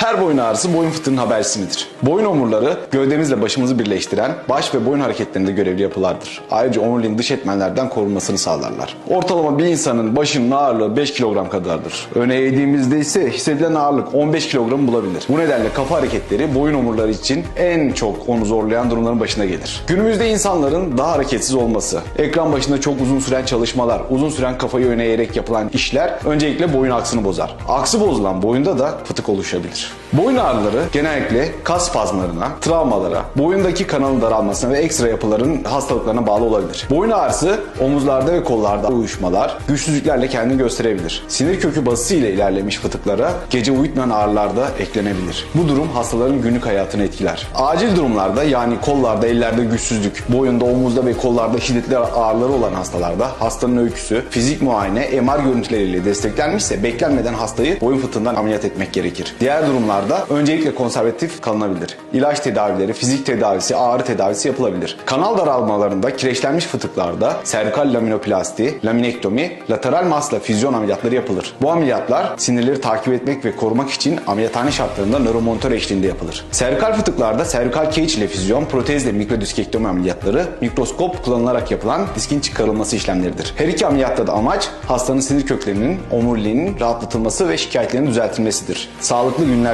Her boyun ağrısı boyun fıtığının habercisi midir? Boyun omurları gövdemizle başımızı birleştiren baş ve boyun hareketlerinde görevli yapılardır. Ayrıca omuriliğin dış etmenlerden korunmasını sağlarlar. Ortalama bir insanın başının ağırlığı 5 kilogram kadardır. Öne eğdiğimizde ise hissedilen ağırlık 15 kilogram bulabilir. Bu nedenle kafa hareketleri boyun omurları için en çok onu zorlayan durumların başına gelir. Günümüzde insanların daha hareketsiz olması, ekran başında çok uzun süren çalışmalar, uzun süren kafayı öne eğerek yapılan işler öncelikle boyun aksını bozar. Aksı bozulan boyunda da fıtık oluşabilir. Boyun ağrıları genellikle kas spazmlarına, travmalara, boyundaki kanalın daralmasına ve ekstra yapıların hastalıklarına bağlı olabilir. Boyun ağrısı omuzlarda ve kollarda uyuşmalar, güçsüzlüklerle kendini gösterebilir. Sinir kökü basısı ile ilerlemiş fıtıklara gece uyutmayan ağrılar da eklenebilir. Bu durum hastaların günlük hayatını etkiler. Acil durumlarda yani kollarda, ellerde güçsüzlük, boyunda, omuzda ve kollarda şiddetli ağrıları olan hastalarda hastanın öyküsü, fizik muayene, MR görüntüleriyle desteklenmişse beklenmeden hastayı boyun fıtığından ameliyat etmek gerekir. Diğer durumlarda öncelikle konservatif kalınabilir. İlaç tedavileri, fizik tedavisi, ağrı tedavisi yapılabilir. Kanal daralmalarında kireçlenmiş fıtıklarda servikal laminoplasti, laminektomi, lateral masla füzyon ameliyatları yapılır. Bu ameliyatlar sinirleri takip etmek ve korumak için ameliyathane şartlarında nöromonitör eşliğinde yapılır. Servikal fıtıklarda servikal cage ile füzyon, protezle mikrodiskektomi ameliyatları mikroskop kullanılarak yapılan diskin çıkarılması işlemleridir. Her iki ameliyatta da amaç hastanın sinir köklerinin, omuriliğinin rahatlatılması ve şikayetlerinin düzeltilmesidir. Sağlıklı günler